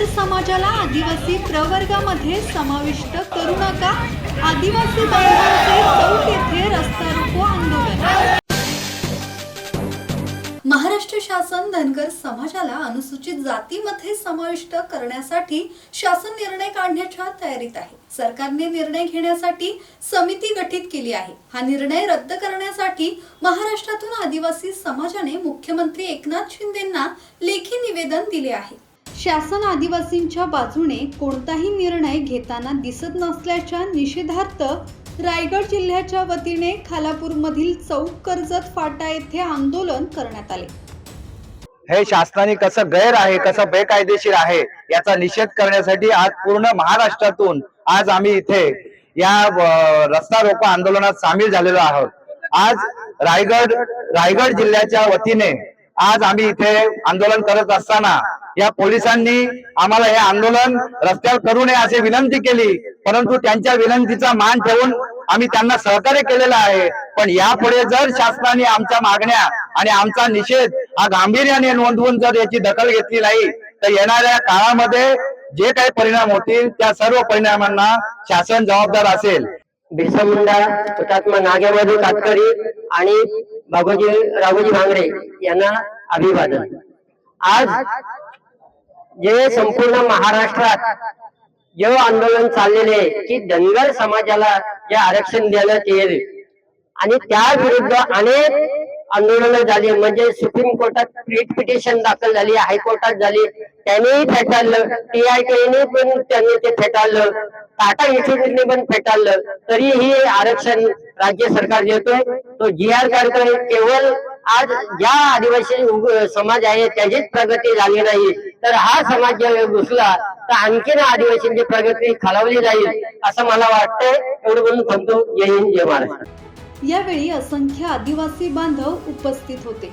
धनगर समाजाला आदिवासी प्रवर्गामध्ये समाविष्ट करू नका. आदिवासी बांधवांचे चौक येथे रस्ता रोको आंदोलन. महाराष्ट्र शासन धनगर समाजाला अनुसूचित जातीमध्ये समाविष्ट करण्यासाठी शासन निर्णय काढण्याच्या तयारीत आहे. सरकारने निर्णय घेण्यासाठी समिती गठीत केली आहे. हा निर्णय रद्द करण्यासाठी महाराष्ट्रातून आदिवासी समाजाने मुख्यमंत्री एकनाथ शिंदेंना लेखी निवेदन दिले आहे. शासन आदिवासींच्या बाजूने कोणताही निर्णय घेताना दिसत नसल्याच्या निषेधार्थ रायगड जिल्ह्याच्या वतीने खालापूरमधील चौक कर्जत फाटा येथे आंदोलन करण्यात आले. हे शासनाने कसं गैर आहे कसं बेकायदेशीर आहे याचा निषेध करण्यासाठी आज पूर्ण महाराष्ट्रातून आज आम्ही इथे या रस्ता रोको आंदोलनात सामील झालेलो आहोत. आज रायगड रायगड जिल्ह्याच्या वतीने आज आम्ही इथे आंदोलन करत असताना या पोलिसांनी आम्हाला हे आंदोलन रस्त्यावर करू नये अशी विनंती केली. परंतु त्यांच्या विनंतीचा मान ठेवून आम्ही त्यांना सहकार्य केलेलं आहे. पण यापुढे जर शासनाने आमच्या मागण्या आणि आमचा निषेध हा गांभीर्याने नोंदवून जर याची दखल घेतली नाही तर येणाऱ्या काळामध्ये जे काही परिणाम होतील त्या सर्व परिणामांना शासन जबाबदार असेल. बिरसा मुंडा हुतात्मा नागेबाबू कातकरी आणि बाबूजी राघोजी भांगरे यांना अभिवादन. आज जे संपूर्ण महाराष्ट्रात जे आंदोलन चाललेले की धनगर समाजाला जे आरक्षण देण्यात येईल आणि त्या विरुद्ध अनेक आंदोलनं झाली म्हणजे सुप्रीम कोर्टात रिट पिटिशन दाखल झाली हायकोर्टात झाली. त्यांनीही फेटाळलं टीआयटीने पण त्यांनी ते फेटाळलं टाटा इन्स्टिट्यूटने पण फेटाळलं. तरीही आरक्षण राज्य सरकार देतोय. तो जी आर करतोय केवळ आज ज्या आदिवासी समाज आहे त्याचीच प्रगती झाली नाही. तर हा समाज जर घुसला तर आणखीन आदिवासींची प्रगती खालावली जाईल असं मला वाटतंय. एवढं बोलून थांबतो जय हिंद जय महाराष्ट्र. यावेळी असंख्य आदिवासी बांधव उपस्थित होते.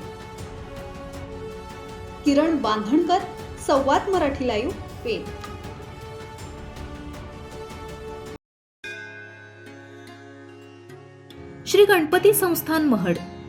किरण बांधणकर संवाद मराठी लाईव्ह पेन श्री गणपती संस्थान महड.